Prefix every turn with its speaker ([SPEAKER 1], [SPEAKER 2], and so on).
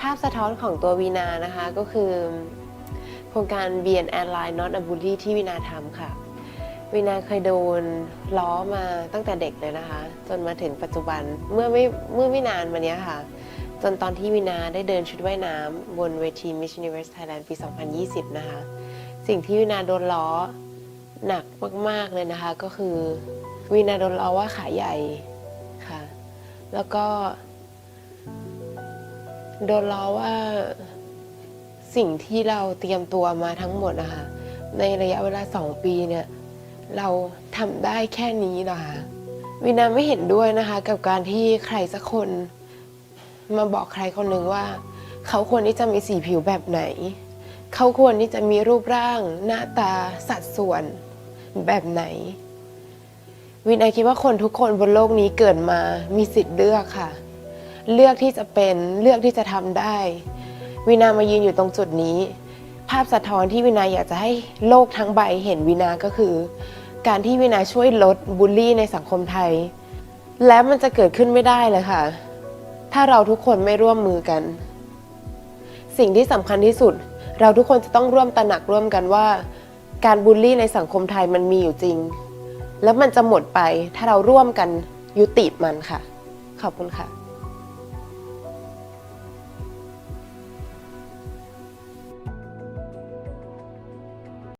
[SPEAKER 1] ภาพสะท้อนของตัววีนานะคะก็คือโครงการ b n Airline Not a Bully ที่วีนาทำค่ะวีนาเคยโดนล้อมาตั้งแต่เด็กเลยนะคะ จนมาถึงปัจจุบันเมื่อไม่เมื่อไม่นานมานี้ค่ะ จนตอนที่วีนาได้เดินชุดว่ายน้ำบนเวที Miss Universe Thailand ปี 2020 นะคะ สิ่งที่วีนาโดนล้อหนักมาก ๆ เลยนะคะ ก็คือวีนาโดนล้อว่าขาใหญ่ค่ะ แล้วก็ โดนล้อว่าสิ่งที่เราเตรียมตัวมาทั้งหมดนะคะในระยะเวลาสองปีเนี่ย เราทำได้แค่นี้นะคะวินาไม่เห็นด้วยนะคะ กับการที่ใครสักคน มาบอกใครคนหนึ่งว่า เขาควรที่จะมีสีผิวแบบไหน เขาควรที่จะมีรูปร่าง หน้าตาสัดส่วนแบบไหน วินาคิดว่าคนทุกคนบนโลกนี้เกิดมามีสิทธิ์เลือกค่ะ เลือกที่จะเป็นเลือกที่จะทำได้ วินามายืนอยู่ตรงจุดนี้ ภาพสะท้อนที่วินาอยากจะให้โลกทั้งใบเห็นวินาก็คือ การที่วินาช่วยลดบูลลี่ในสังคมไทย และมันจะเกิดขึ้นไม่ได้เลยค่ะ ถ้าเราทุกคนไม่ร่วมมือกัน สิ่งที่สำคัญที่สุด เราทุกคนจะต้องร่วมตระหนักร่วมกันว่า การบูลลี่ในสังคมไทยมันมีอยู่จริง แล้วมันจะหมดไปถ้าเราร่วมกันยุติมันค่ะ ขอบคุณค่ะ